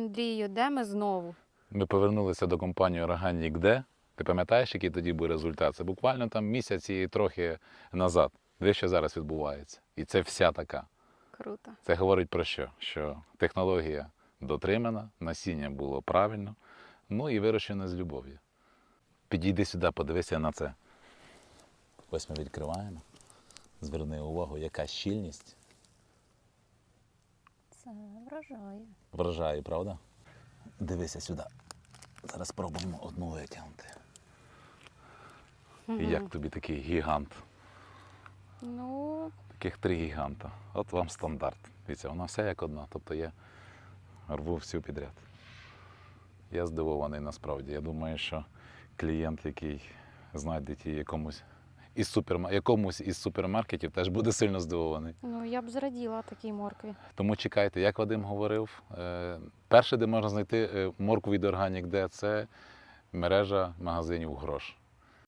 Андрію, де ми знову? Ми повернулися до компанії Organic D. Ти пам'ятаєш, який тоді був результат? Це буквально там місяць і трохи назад. Де що зараз відбувається? І це вся така. Круто. Це говорить про що? Що технологія дотримана, насіння було правильно, ну і вирощено з любов'ю. Підійди сюди, подивися на це. Ось ми відкриваємо. Зверни увагу, яка щільність Це вражає. вражає, правда? Дивися сюди. Зараз спробуємо одну витягнути. І як тобі такий гігант? Ну, Таких три гіганта. От вам стандарт. Дивіться, вона вся як одна. Тобто я рву всю підряд. Я здивований насправді. Я думаю, що клієнт, який знайде ті якомусь із суперма... якомусь із супермаркетів, теж буде сильно здивований. ну я б зраділа такій моркві. Тому чекайте, як Вадим говорив, е, перше, де можна знайти е, моркву від органік, де це мережа магазинів грош.